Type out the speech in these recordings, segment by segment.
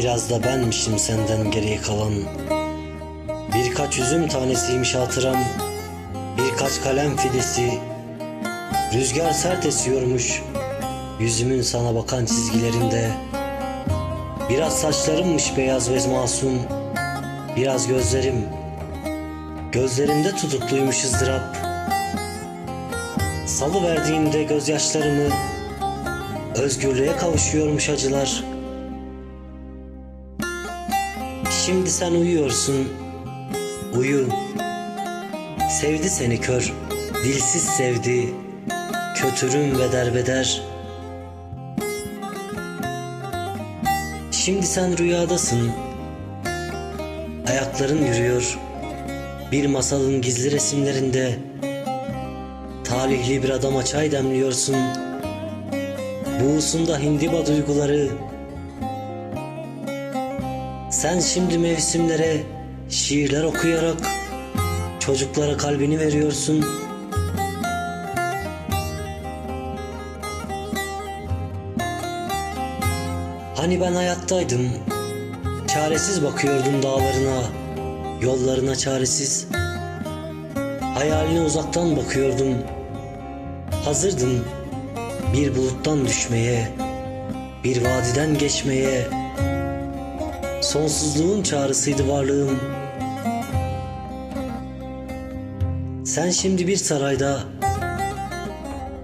Biraz da benmişim senden geriye kalan. Birkaç üzüm tanesiymiş hatıram. Birkaç kalem fidesi. Rüzgar sert esiyormuş. Yüzümün sana bakan çizgilerinde. Biraz saçlarımmış beyaz ve masum. Biraz gözlerim. Gözlerimde tutukluymuş ızdırap Salı verdiğimde gözyaşlarımı. Özgürlüğe kavuşuyormuş acılar Şimdi sen uyuyorsun. Uyu. Sevdi seni kör. Dilsiz sevdi. Kötürüm ve derbeder. Şimdi sen rüyadasın. Ayakların yürüyor. Bir masalın gizli resimlerinde. Talihli bir adama çay demliyorsun. Buğusunda hindiba duyguları Sen şimdi mevsimlere şiirler okuyarak Çocuklara kalbini veriyorsun. Hani ben hayattaydım Çaresiz bakıyordum dağlarına Yollarına çaresiz. Hayaline uzaktan bakıyordum Hazırdım bir buluttan düşmeye Bir vadiden geçmeye Sonsuzluğun çağrısıydı varlığım Sen şimdi bir sarayda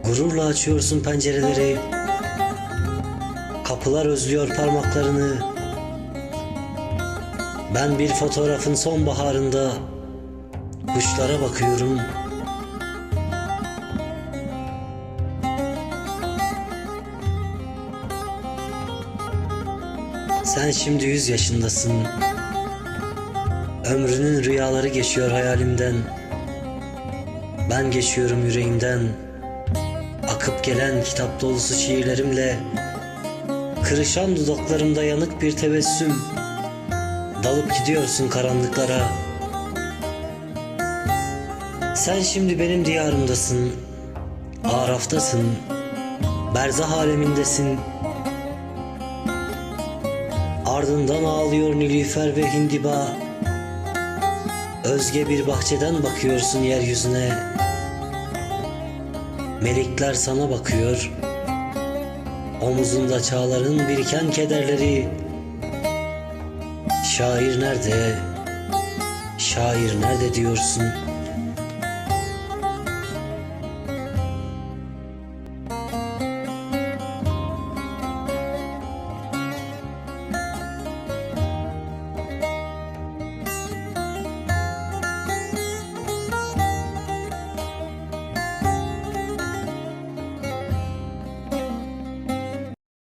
Gururla açıyorsun pencereleri. Kapılar özlüyor parmaklarını. Ben bir fotoğrafın sonbaharında Kuşlara bakıyorum Sen şimdi yüz yaşındasın. Ömrünün rüyaları geçiyor hayalimden. Ben geçiyorum yüreğimden. Akıp gelen kitap dolusu şiirlerimle Kırışan dudaklarımda yanık bir tebessüm. Dalıp gidiyorsun karanlıklara. Sen şimdi benim diyarımdasın Araftasın Berzah alemindesin Ardından ağlıyor Nilüfer ve Hindiba Özge bir bahçeden bakıyorsun yeryüzüne Melekler sana bakıyor Omuzunda çağların biriken kederleri Şair nerede? Şair nerede diyorsun?